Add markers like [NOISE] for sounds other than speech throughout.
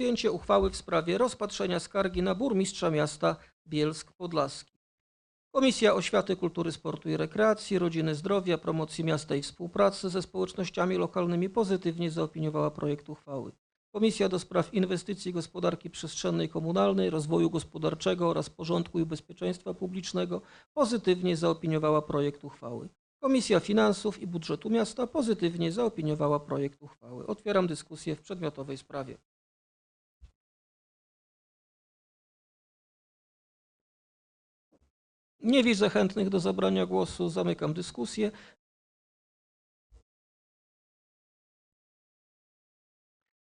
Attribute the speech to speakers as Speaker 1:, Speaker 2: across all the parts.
Speaker 1: Podjęcie uchwały w sprawie rozpatrzenia skargi na burmistrza miasta Bielsk Podlaski. Komisja Oświaty, Kultury, Sportu i Rekreacji, Rodziny, Zdrowia, Promocji Miasta i Współpracy ze społecznościami lokalnymi pozytywnie zaopiniowała projekt uchwały. Komisja do Spraw Inwestycji, Gospodarki Przestrzennej Komunalnej, Rozwoju Gospodarczego oraz Porządku i Bezpieczeństwa Publicznego pozytywnie zaopiniowała projekt uchwały. Komisja Finansów i Budżetu Miasta pozytywnie zaopiniowała projekt uchwały. Otwieram dyskusję w przedmiotowej sprawie. Nie widzę chętnych do zabrania głosu. Zamykam dyskusję.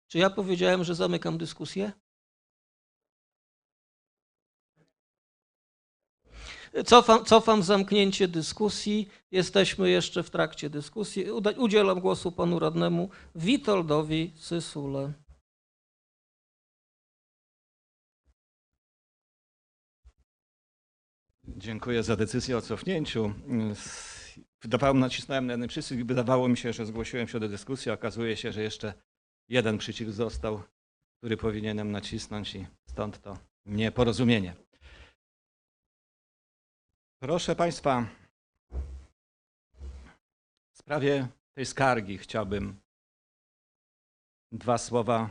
Speaker 1: Czy ja powiedziałem, że zamykam dyskusję? Cofam, cofam zamknięcie dyskusji. Jesteśmy jeszcze w trakcie dyskusji. Udzielam głosu panu radnemu Witoldowi Sysule.
Speaker 2: Dziękuję za decyzję o cofnięciu. Wydawało, nacisnąłem na jeden przycisk i wydawało mi się, że zgłosiłem się do dyskusji. Okazuje się, że jeszcze jeden przycisk został, który powinienem nacisnąć i stąd to nieporozumienie. Proszę Państwa, w sprawie tej skargi chciałbym dwa słowa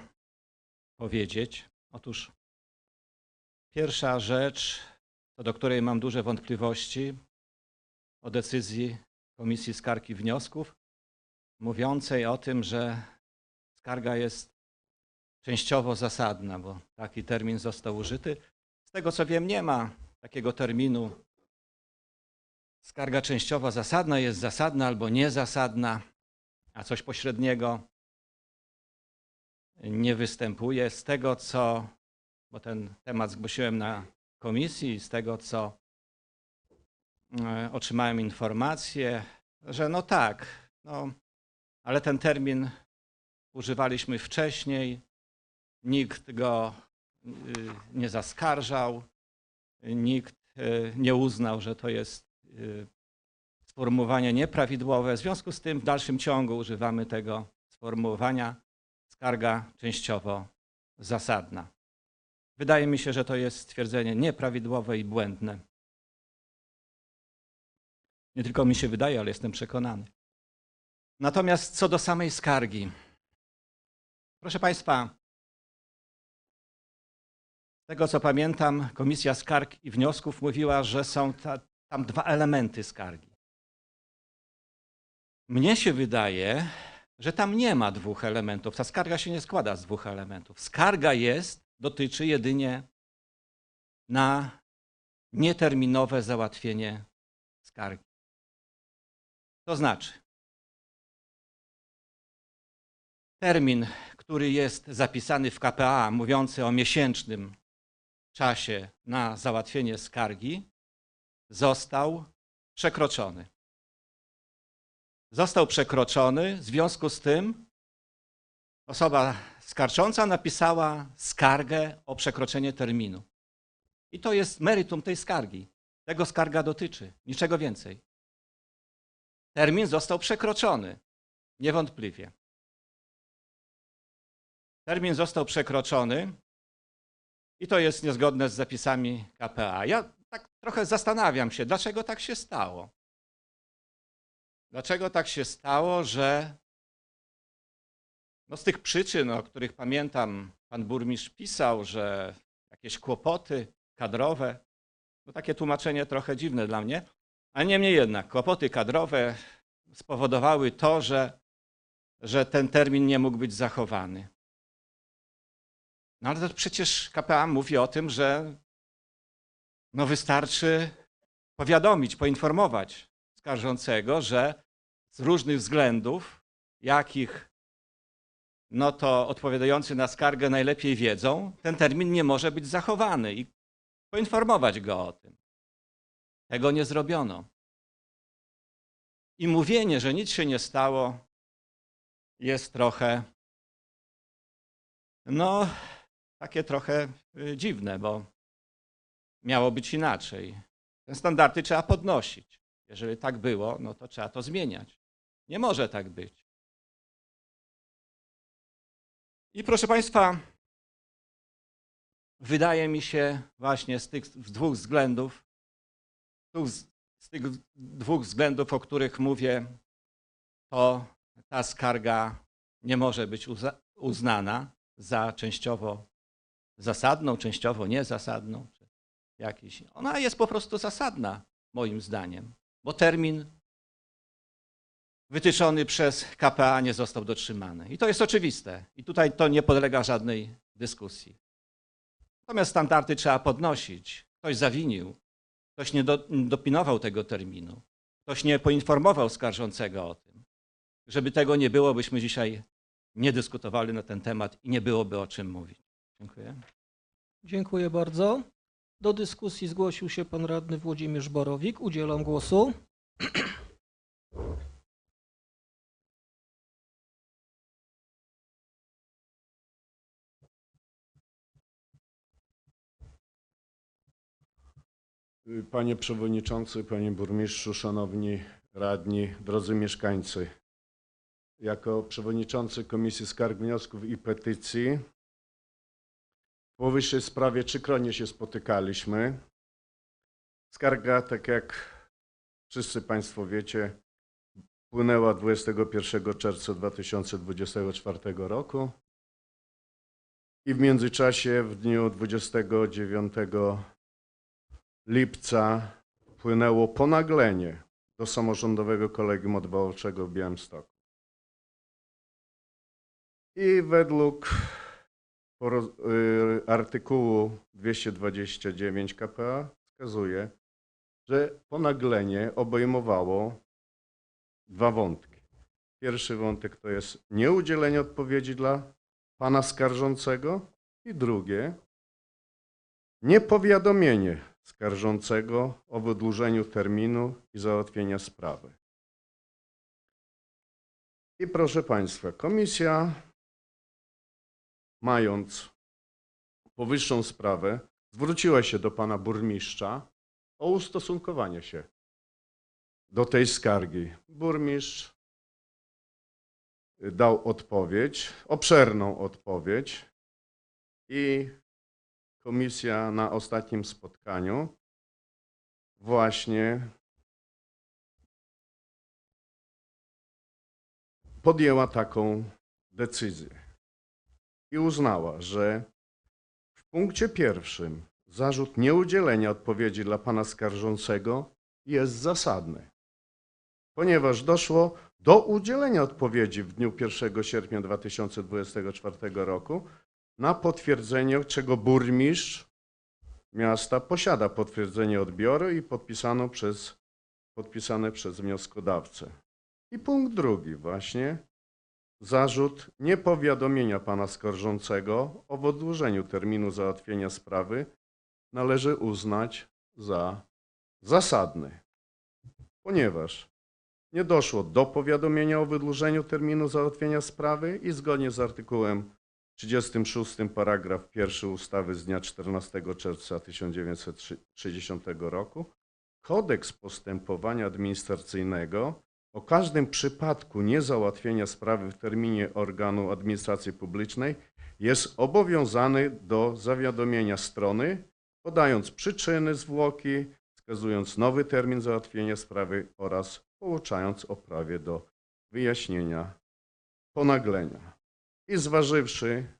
Speaker 2: powiedzieć. Otóż pierwsza rzecz, co do której mam duże wątpliwości, o decyzji Komisji Skarg i Wniosków, mówiącej o tym, że skarga jest częściowo zasadna, bo taki termin został użyty. Z tego co wiem, nie ma takiego terminu. Skarga częściowo zasadna jest zasadna albo niezasadna, a coś pośredniego nie występuje. Z tego co, bo ten temat zgłosiłem na komisji, z tego co e, otrzymałem informację, że no tak, no, ale ten termin używaliśmy wcześniej, nikt go y, nie zaskarżał, nikt y, nie uznał, że to jest y, sformułowanie nieprawidłowe. W związku z tym w dalszym ciągu używamy tego sformułowania skarga częściowo zasadna. Wydaje mi się, że to jest stwierdzenie nieprawidłowe i błędne. Nie tylko mi się wydaje, ale jestem przekonany. Natomiast co do samej skargi. Proszę Państwa, tego co pamiętam, Komisja Skarg i Wniosków mówiła, że są ta, tam dwa elementy skargi. Mnie się wydaje, że tam nie ma dwóch elementów. Ta skarga się nie składa z dwóch elementów. Skarga jest, dotyczy jedynie na nieterminowe załatwienie skargi. To znaczy, termin, który jest zapisany w KPA, mówiący o miesięcznym czasie na załatwienie skargi, został przekroczony. Został przekroczony, w związku z tym osoba skarcząca napisała skargę o przekroczenie terminu. I to jest meritum tej skargi. Tego skarga dotyczy, niczego więcej. Termin został przekroczony, niewątpliwie. Termin został przekroczony i to jest niezgodne z zapisami KPA. Ja tak trochę zastanawiam się, dlaczego tak się stało. Dlaczego tak się stało, że no z tych przyczyn, o których pamiętam, pan burmistrz pisał, że jakieś kłopoty kadrowe, no takie tłumaczenie trochę dziwne dla mnie, ale niemniej jednak kłopoty kadrowe spowodowały to, że, że ten termin nie mógł być zachowany. No ale to przecież KPA mówi o tym, że no wystarczy powiadomić, poinformować skarżącego, że z różnych względów, jakich no to odpowiadający na skargę najlepiej wiedzą, ten termin nie może być zachowany i poinformować go o tym. Tego nie zrobiono. I mówienie, że nic się nie stało, jest trochę, no, takie trochę y, dziwne, bo miało być inaczej. Te standardy trzeba podnosić. Jeżeli tak było, no to trzeba to zmieniać. Nie może tak być. I proszę Państwa, wydaje mi się właśnie z tych dwóch względów, z, tych dwóch względów, o których mówię, to ta skarga nie może być uznana za częściowo zasadną, częściowo niezasadną. Jakiś. Ona jest po prostu zasadna, moim zdaniem, bo termin wytyczony przez KPA nie został dotrzymany. I to jest oczywiste. I tutaj to nie podlega żadnej dyskusji. Natomiast standardy trzeba podnosić. Ktoś zawinił, ktoś nie, do, nie dopinował tego terminu, ktoś nie poinformował skarżącego o tym. Żeby tego nie było, byśmy dzisiaj nie dyskutowali na ten temat i nie byłoby o czym mówić. Dziękuję.
Speaker 1: Dziękuję bardzo. Do dyskusji zgłosił się pan radny Włodzimierz Borowik. Udzielam głosu. [CLEARS THROAT]
Speaker 3: Panie Przewodniczący, Panie Burmistrzu, Szanowni Radni, drodzy mieszkańcy. Jako Przewodniczący Komisji Skarg, Wniosków i Petycji w powyższej sprawie trzykrotnie się spotykaliśmy. Skarga, tak jak wszyscy Państwo wiecie, wpłynęła 21 czerwca 2024 roku i w międzyczasie w dniu 29 lipca wpłynęło ponaglenie do samorządowego kolegium odwoławczego w Białymstoku. I według y, artykułu 229 KPA wskazuje, że ponaglenie obejmowało dwa wątki. Pierwszy wątek to jest nieudzielenie odpowiedzi dla pana skarżącego i drugie niepowiadomienie skarżącego o wydłużeniu terminu i załatwienia sprawy. I proszę Państwa, komisja, mając powyższą sprawę, zwróciła się do pana burmistrza o ustosunkowanie się do tej skargi. Burmistrz dał odpowiedź, obszerną odpowiedź i komisja na ostatnim spotkaniu właśnie podjęła taką decyzję i uznała, że w punkcie pierwszym zarzut nieudzielenia odpowiedzi dla pana skarżącego jest zasadny, ponieważ doszło do udzielenia odpowiedzi w dniu 1 sierpnia 2024 roku na potwierdzenie, czego burmistrz miasta posiada potwierdzenie odbioru i podpisano przez, podpisane przez wnioskodawcę. I punkt drugi właśnie, zarzut niepowiadomienia pana skarżącego o wydłużeniu terminu załatwienia sprawy należy uznać za zasadny, ponieważ nie doszło do powiadomienia o wydłużeniu terminu załatwienia sprawy i zgodnie z artykułem 36 paragraf 1 ustawy z dnia 14 czerwca 1960 roku Kodeks postępowania administracyjnego o każdym przypadku niezałatwienia sprawy w terminie organu administracji publicznej jest obowiązany do zawiadomienia strony, podając przyczyny zwłoki, wskazując nowy termin załatwienia sprawy oraz pouczając o prawie do wyjaśnienia ponaglenia. I zważywszy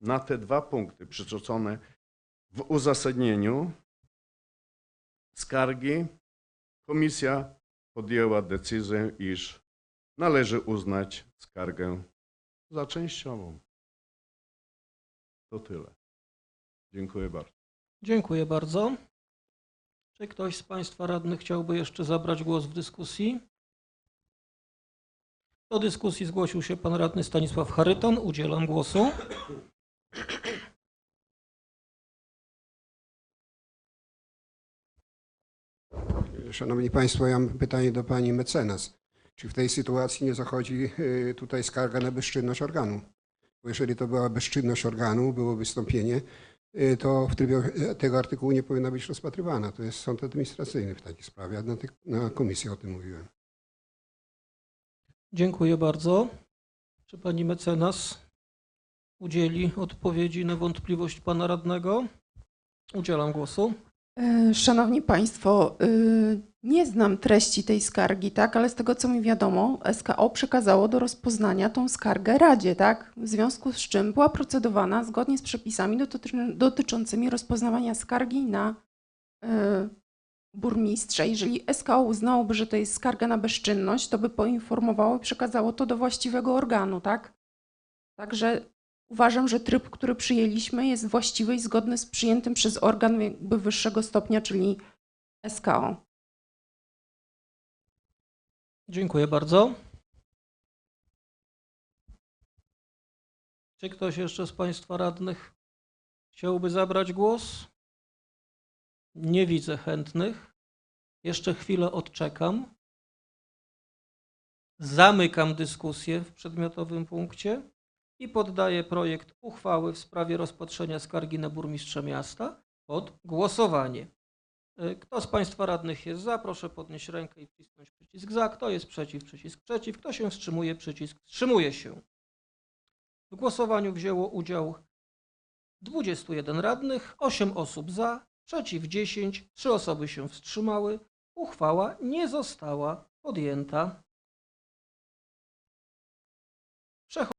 Speaker 3: na te dwa punkty przytoczone w uzasadnieniu skargi, komisja podjęła decyzję, iż należy uznać skargę za częściową. To tyle. Dziękuję bardzo.
Speaker 1: Dziękuję bardzo. Czy ktoś z Państwa radnych chciałby jeszcze zabrać głos w dyskusji? Do dyskusji zgłosił się pan radny Stanisław Charyton. Udzielam głosu.
Speaker 4: Szanowni Państwo, ja mam pytanie do Pani mecenas. Czy w tej sytuacji nie zachodzi y, tutaj skarga na bezczynność organu? Bo jeżeli to była bezczynność organu, było wystąpienie, y, to w trybie y, tego artykułu nie powinna być rozpatrywana. To jest sąd administracyjny w takiej sprawie. Na, na komisji o tym mówiłem.
Speaker 1: Dziękuję bardzo. Czy pani mecenas udzieli odpowiedzi na wątpliwość pana radnego? Udzielam głosu.
Speaker 5: E, Szanowni Państwo, y, nie znam treści tej skargi, tak, ale z tego co mi wiadomo, SKO przekazało do rozpoznania tą skargę Radzie, tak, w związku z czym była procedowana zgodnie z przepisami dotyczącymi rozpoznawania skargi na y, burmistrza. Jeżeli SKO uznałoby, że to jest skarga na bezczynność, to by poinformowało i przekazało to do właściwego organu, tak? Także Uważam, że tryb, który przyjęliśmy, jest właściwy i zgodny z przyjętym przez organ jakby wyższego stopnia, czyli SKO.
Speaker 1: Dziękuję bardzo. Czy ktoś jeszcze z Państwa radnych chciałby zabrać głos? Nie widzę chętnych. Jeszcze chwilę odczekam. Zamykam dyskusję w przedmiotowym punkcie i poddaję projekt uchwały w sprawie rozpatrzenia skargi na burmistrza miasta pod głosowanie. Y, Kto z Państwa radnych jest za, proszę podnieść rękę i wcisnąć przycisk za. Kto jest przeciw, przycisk przeciw. Kto się wstrzymuje, przycisk wstrzymuje się. W głosowaniu wzięło udział 21 radnych, 8 osób za, przeciw 10, 3 osoby się wstrzymały. Uchwała nie została podjęta.